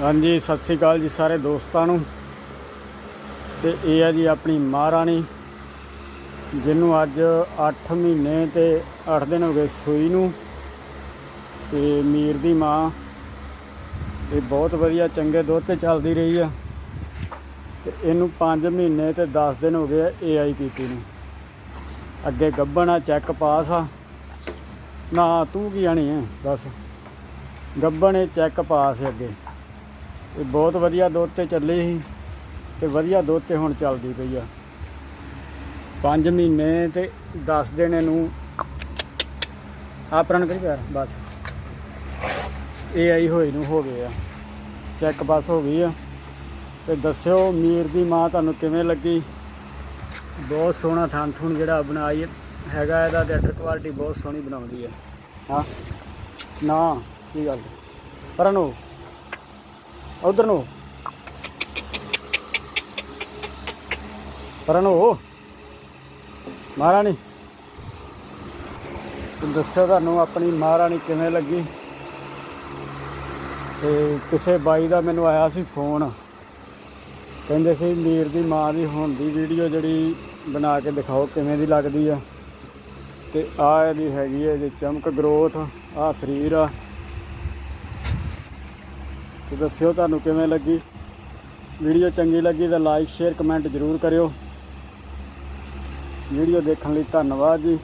ਹਾਂਜੀ, ਸਤਿ ਸ੍ਰੀ ਅਕਾਲ ਜੀ ਸਾਰੇ ਦੋਸਤਾਂ ਨੂੰ। ਤੇ ਇਹ ਹੈ ਜੀ ਆਪਣੀ ਮਹਾਰਾਣੀ ਜਿਹਨੂੰ ਅੱਜ 8 ਮਹੀਨੇ ਤੇ 8 ਦਿਨ ਹੋ ਗਏ ਸੂਈ ਨੂੰ। ਤੇ ਮੀਰ ਦੀ ਮਾਂ, ਇਹ ਬਹੁਤ ਵਧੀਆ ਚੰਗੇ ਦੁੱਧ ਤੇ ਚੱਲਦੀ ਰਹੀ ਆ। ਤੇ ਇਹਨੂੰ 5 ਮਹੀਨੇ ਤੇ 10 ਦਿਨ ਹੋ ਗਏ ਏਆਈ ਕੀਤੀ ਨੂੰ। ਅੱਗੇ ਗੱਬਣ ਆ, ਚੈੱਕ ਪਾਸ ਆ। ਨਾ, ਤੂੰ ਕੀ ਆਣੀ ਹੈ ਬਸ ਗੱਬਣ ਇਹ ਚੈੱਕ ਪਾਸ ਅੱਗੇ। ਇਹ ਬਹੁਤ ਵਧੀਆ ਦੁੱਧ ਤੇ ਚੱਲੀ ਸੀ ਤੇ ਵਧੀਆ ਦੁੱਧ ਤੇ ਹੁਣ ਚੱਲਦੀ ਪਈ ਆ। 5 ਮਹੀਨੇ ਤੇ 10 ਦਿਨ ਇਹਨੂੰ ਆ ਕਰੀ ਪਿਆਰ ਬਸ। ਇਹ ਆਈ ਹੋਈ ਨੂੰ ਹੋ ਗਏ ਆ। ਚੈੱਕ ਪਾਸ ਹੋ ਗਈ ਆ। ਤੇ ਦੱਸਿਓ ਮੀਰ ਦੀ ਮਾਂ ਤੁਹਾਨੂੰ ਕਿਵੇਂ ਲੱਗੀ? ਬਹੁਤ ਸੋਹਣਾ ਥਣ ਥੁਣ ਜਿਹੜਾ ਬਣਾਈ ਹੈਗਾ ਇਹਦਾ ਡੈਟਰ ਕੁਆਲਿਟੀ ਬਹੁਤ ਸੋਹਣੀ ਬਣਾਉਂਦੀ ਹੈ ਹਾਂ। ਨਾ, ਕੀ ਗੱਲ? ਪਰਾਂ ਨੂੰ ਉਧਰ ਨੂੰ। ਪਰਾਂ ਨੂੰ ਮਹਾਰਾਣੀ, ਤੇ ਦੱਸਿਓ ਤੁਹਾਨੂੰ ਆਪਣੀ ਮਹਾਰਾਣੀ ਕਿਵੇਂ ਲੱਗੀ? ਤੇ ਕਿਸੇ ਬਾਈ ਦਾ ਮੈਨੂੰ ਆਇਆ ਸੀ ਫੋਨ। ਕਹਿੰਦੇ ਸੀ ਮੀਰ ਦੀ ਮਾਂ ਦੀ ਹੁਣ ਦੀ ਵੀਡੀਓ ਜਿਹੜੀ ਬਣਾ ਕੇ ਦਿਖਾਓ ਕਿਵੇਂ ਦੀ ਲੱਗਦੀ ਆ। ਤੇ ਆ ਇਹਦੀ ਹੈਗੀ ਹੈ ਜੀ ਚਮਕ, ਗਰੋਥ ਆ ਸਰੀਰ ਆ। ਤੇ ਦੱਸਿਓ ਤੁਹਾਨੂੰ ਕਿਵੇਂ ਲੱਗੀ? ਵੀਡੀਓ ਚੰਗੀ ਲੱਗੀ ਤਾਂ ਲਾਈਕ ਸ਼ੇਅਰ ਕਮੈਂਟ ਜ਼ਰੂਰ ਕਰਿਓ। ਵੀਡੀਓ ਦੇਖਣ ਲਈ ਧੰਨਵਾਦ ਜੀ।